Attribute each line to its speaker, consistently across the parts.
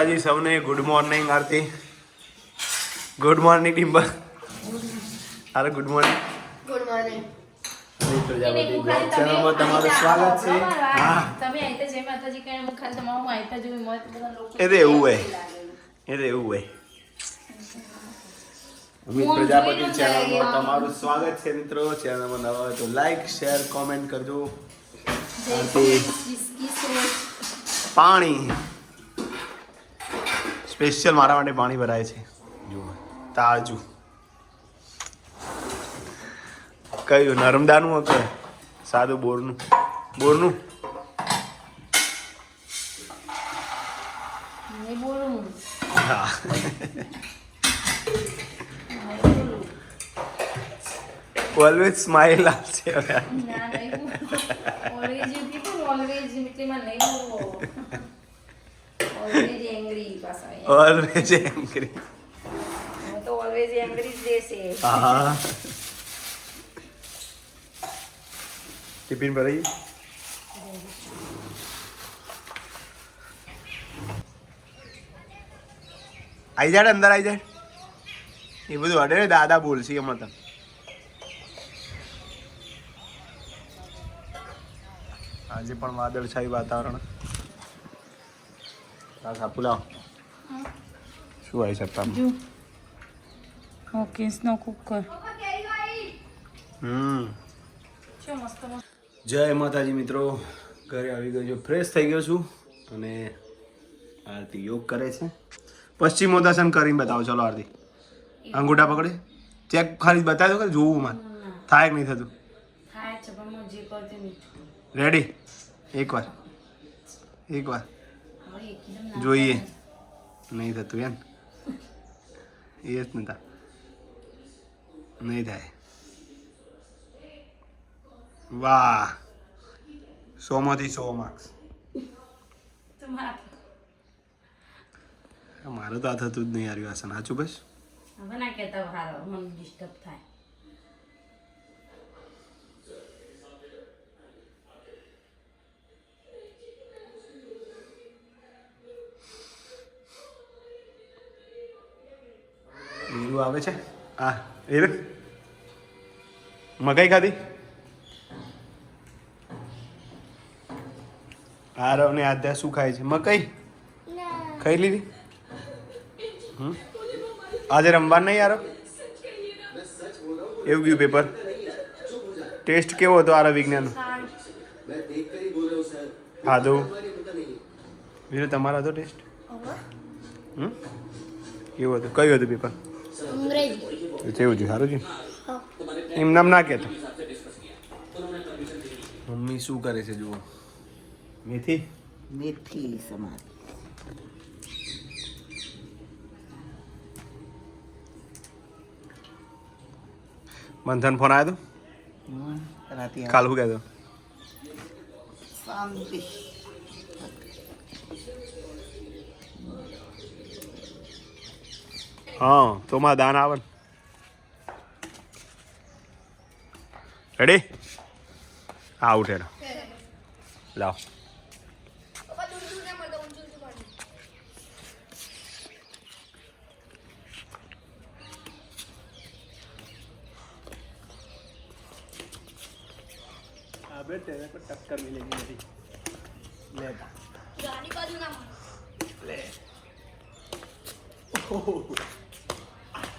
Speaker 1: માતાજી સૌને good morning Aarti. Good morning ડિમ્બર અરે good morning
Speaker 2: good morning
Speaker 1: Prajapati ચેનલમાં તમારું સ્વાગત છે. હા.
Speaker 3: તમે આઈતા જય માતાજી કહીને હું ખાલી તમારું હું આઈતા જોઈ મત બધા લોકો
Speaker 1: એ રે એવું હોય. એ રે એવું હોય. અમિત પ્રજાપતિ ચેનલમાં તમારું સ્વાગત છે મિત્રો. ચેનલમાં નવા હોય તો લાઈક શેર કોમેન્ટ કરજો. પાણી. સ્પેશિયલ મારા માટે પાણી ભરાય છે. જુઓ. તાજું. કયું? નર્મદાનું કે સાદું બોરનું. બોરનું? હા. ઓલવેઝ સ્માઇલ આવશે હવે.
Speaker 3: નહીં બોલો ઓલવેજ એંગ્રી પાછા
Speaker 1: ઓલવેઝ એંગ્રી
Speaker 3: તો ઓલવેઝ એંગ્રી જ દેશે
Speaker 1: હા ટિફિન ભરાઈ આઈ? જાય અંદર આઈ જાય એ બધું અડે દાદા બોલશે એમાં તમે આજે પણ વાદળછાયું વાતાવરણ. લાવો શું આવી
Speaker 3: કુકર
Speaker 1: હમ જય માતાજી મિત્રો. ઘરે આવી ગયો છું. ફ્રેશ થઈ ગયો છું. અને આરતી યોગ કરે છે. પશ્ચિમોદાસન કરીને બતાવો. ચલો આરતી. અંગૂઠા પકડે. ચેક ખાલી બતાવી દો કે જોવું મારે થાય કે નહીં થતું? રેડી એકવાર એકવાર જોઈએ. નહીં થતું એમ. એ જ નતા નહીં થાય. વાહ. સોમાંથી સો માર્ક્સ
Speaker 3: મારે
Speaker 1: તો આ થતું જ નહીં આવ્યું આ સાચું બસ?
Speaker 3: હવે ના કહેતા હારો ડિસ્ટર્બ થાય.
Speaker 1: હીરું આવે છે? આ એ મકાઈ ખાધી? આરવ ને આધ્યા શું ખાય છે? મકાઈ? ખાઈ લીધી? આજે રમવા નહીં આરવ એવું ગયું પેપર ટેસ્ટ કેવો હતો આરવ વિજ્ઞાન ખાધો વીરો તમારો હતો ટેસ્ટ હમ? કેવું હતું? કયું હતું પેપર
Speaker 2: અંગ્રેજી
Speaker 1: કેવું છે સારું છે એમ નામ ના કહેતો મમ્મી શું કરે છે જુઓ મેથી
Speaker 4: મેથી સમારી
Speaker 1: બંધન ફોન આવ્યો
Speaker 4: રાતે
Speaker 1: તો કાલ શું કહેતો હા. તો માં દાન આવે રેડી હા ઉઠે લાવ. આપણે તેના પર ટક્કર મિલેગી નથી. લે.
Speaker 2: ગાડી બાજુ ના
Speaker 1: લે. ઓહો.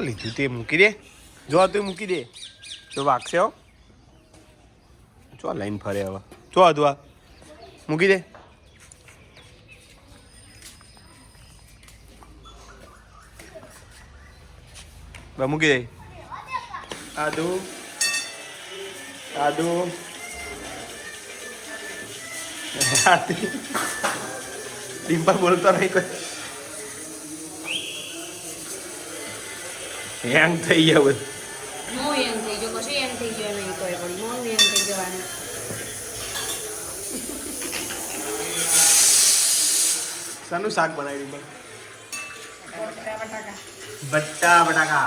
Speaker 1: લીધું તે મૂકી દે. જો તું મૂકી દે. જો વાગશે હો. ચો લાઈન ફરે હવે. ચો હતું આ. મૂકી દે. બા, મૂકી દે. આદુ. આદુ. ડિમ્પલ બોલતો નહીં કોઈ. હેંગ થઈ ગયા બધું
Speaker 3: નો એમ થઈ ગયો કશું એમ થઈ ગયો નહીં કોઈ પણ નો એમ થઈ જવાનું
Speaker 1: શાનું શાક બનાવી ડિમ્પલ
Speaker 3: બટાકા
Speaker 1: બટાકા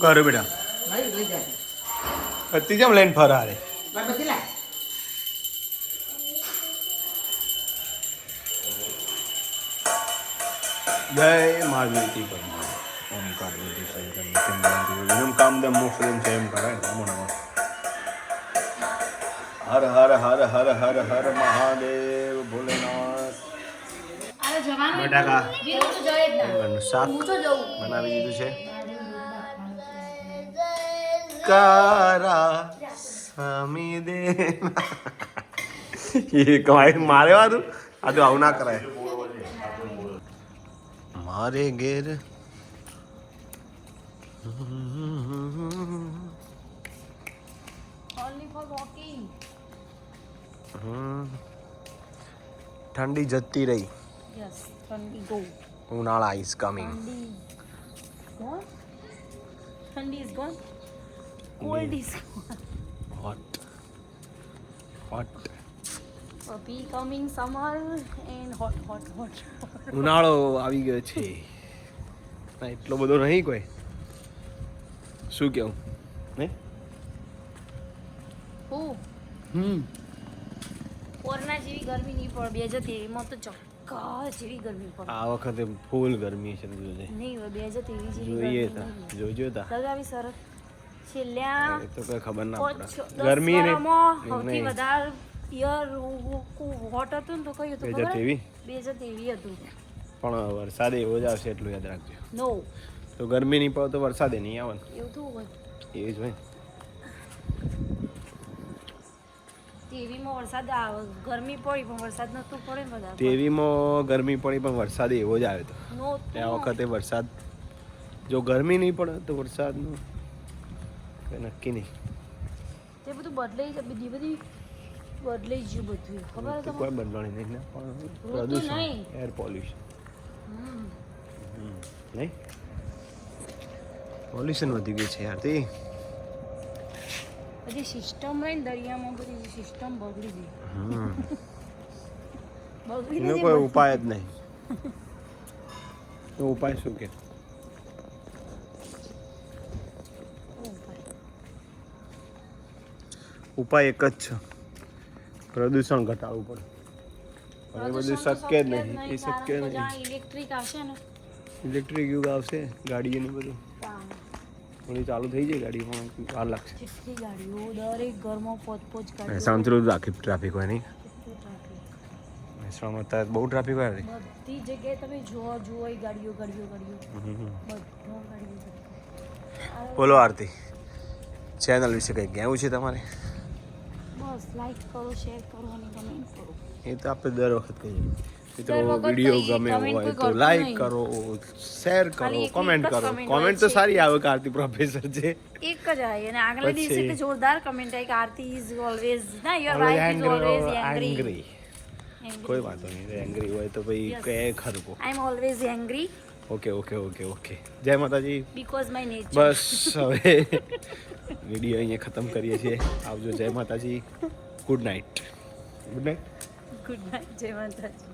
Speaker 1: કરું બેટા પતિ જેમ લઈને ફરા રે જય મારુતિ પરમાર ઓમ પાર્વતી શંકર નિત્યમ કામદમ મોક્ષદમ સેમ કરાય નમો નમઃ હર હર હર હર હર હર મહાદેવ ભોલેનાથ બટાકા. શાક
Speaker 3: હું તો
Speaker 1: બનાવી દીધું છે. કારા સ્વામી દે એ કમાઈ મારે વાતું? આ તો આવું ના કરાય. મારે ઘેર. ઠંડી જતી રહી.
Speaker 3: Yes ઠંડી go
Speaker 1: ઉનાળા is કમિંગ
Speaker 3: ઠંડી gone? ઠંડી is gone? Cold is gone.
Speaker 1: Hot hot
Speaker 3: puppy coming summer and hot hot hot
Speaker 1: ઉનાળો આવી ગયો છે. ના એટલો બધો નહીં કોઈ. શું કેવું? હે?
Speaker 3: હું.
Speaker 1: હમ.
Speaker 3: કોરોના જેવી ગરમી નહીં પણ બે જતી એમાં તો ચક્કા જેવી ગરમી પડે.
Speaker 1: આ વખતે ફૂલ ગરમી છે
Speaker 3: નહીં બે હજાર તેવીસ
Speaker 1: જોઈએ તા જોજો તા.
Speaker 3: લગાવી સરસ. છેલ્લા
Speaker 1: તો કઈ ખબર ના પડે. ગરમી ને
Speaker 3: વર્ષમાં સૌથી વધારે યર હોટ હતું ને તો કયું હતું ખબર? બે હજાર તેવી હતું.
Speaker 1: પણ વરસાદ એવો જ આવશે એટલું યાદ રાખજો.
Speaker 3: નો
Speaker 1: તો ગરમી નહીં પડે તો વરસાદે નહીં આવે
Speaker 3: એવું હોય.
Speaker 1: એ જ હોય
Speaker 3: તેવીમાં વરસાદ ગરમી પડી પણ વરસાદ નતો પડે બધા
Speaker 1: ટીવીમાં ગરમી પડી પણ વરસાદ એવો જ આવે તો.
Speaker 3: નો
Speaker 1: આ વખતે વરસાદ જો ગરમી નહીં પડે તો વરસાદનું કંઈ નક્કી નહીં.
Speaker 3: તે બધું બદલાઈ જાય બધી બધી બદલાઈ ગયું બધું. ખબર
Speaker 1: તો કોઈ બદલાણી નહીં ને પણ પ્રદૂષણ એર પોલ્યુશન.
Speaker 3: હમ.
Speaker 1: નહીં? પોલ્યુશન વધી ગયું છે યાર તે.
Speaker 3: બધી સિસ્ટમ રહી ને દરિયામાં બધી સિસ્ટમ બગડી ગઈ.
Speaker 1: હમ
Speaker 3: બગડી
Speaker 1: એનો
Speaker 3: નથી
Speaker 1: કોઈ
Speaker 3: બગડી.
Speaker 1: ઉપાય જ નહીં. તો ઉપાય શું કે?
Speaker 3: ઉપાય.
Speaker 1: ઉપાય એક જ છે. પ્રદૂષણ ઘટાડવું પડે. હવે બધું
Speaker 3: પ્રદૂષણ તો
Speaker 1: શક્ય જ નહીં. એ
Speaker 3: કારણ
Speaker 1: શક્ય
Speaker 3: કે
Speaker 1: નહીં.
Speaker 3: જ્યાં ઇલેક્ટ્રિક આવશે ને.
Speaker 1: ઇલેક્ટ્રિક યુગ આવશે ગાડીઓનું બધું.
Speaker 3: ત્યાં
Speaker 1: થોડી ચાલુ થઈ જાય ગાડી પણ વાર લાગશે.
Speaker 3: કેટલી ગાડીઓ દરેક ઘરમાં પોચ પોચ ગાડીઓ.
Speaker 1: મહેસાણા થોડું રાખી ટ્રાફિક હોય નહીં? મહેસાણામાં અત્યારે બહુ ટ્રાફિક હોય
Speaker 3: બધી જગ્યાએ તમે જોવા જુઓ એ ગાડીઓ ગાડીઓ ગાડીઓ.
Speaker 1: બોલો આરતી. ચેનલ વિશે કંઈક કહેવું છે તમારે?
Speaker 3: બસ લાઈક કરો શેર કરો અને કમેન્ટ કરો.
Speaker 1: એ તો આપણે દર વખત કહીએ. મિત્રો
Speaker 3: દર
Speaker 1: વીડિયો ગમે હોય તો લાઈક કરો શેર કરો કોમેન્ટ કરો. કોમેન્ટ તો સારી આવે કે પ્રોફેસર છે
Speaker 3: એક જ આવી. અને આગલા દિવસે તો જોરદાર કમેન્ટ આવી કે આરતી ઇઝ ઓલવેઝ ના
Speaker 1: your
Speaker 3: wife is always angry
Speaker 1: કોઈ વાંધો નહીં એંગ્રી હોય તો ભાઈ. કહે ખરકો
Speaker 3: I am always angry
Speaker 1: okay okay okay okay જય માતાજી.
Speaker 3: બીકોઝ માય નેચર
Speaker 1: બસ હવે વીડિયો અહીંયા ખતમ કરીએ છીએ. આવજો જય માતાજી. Good night good night
Speaker 3: good night જય માતાજી.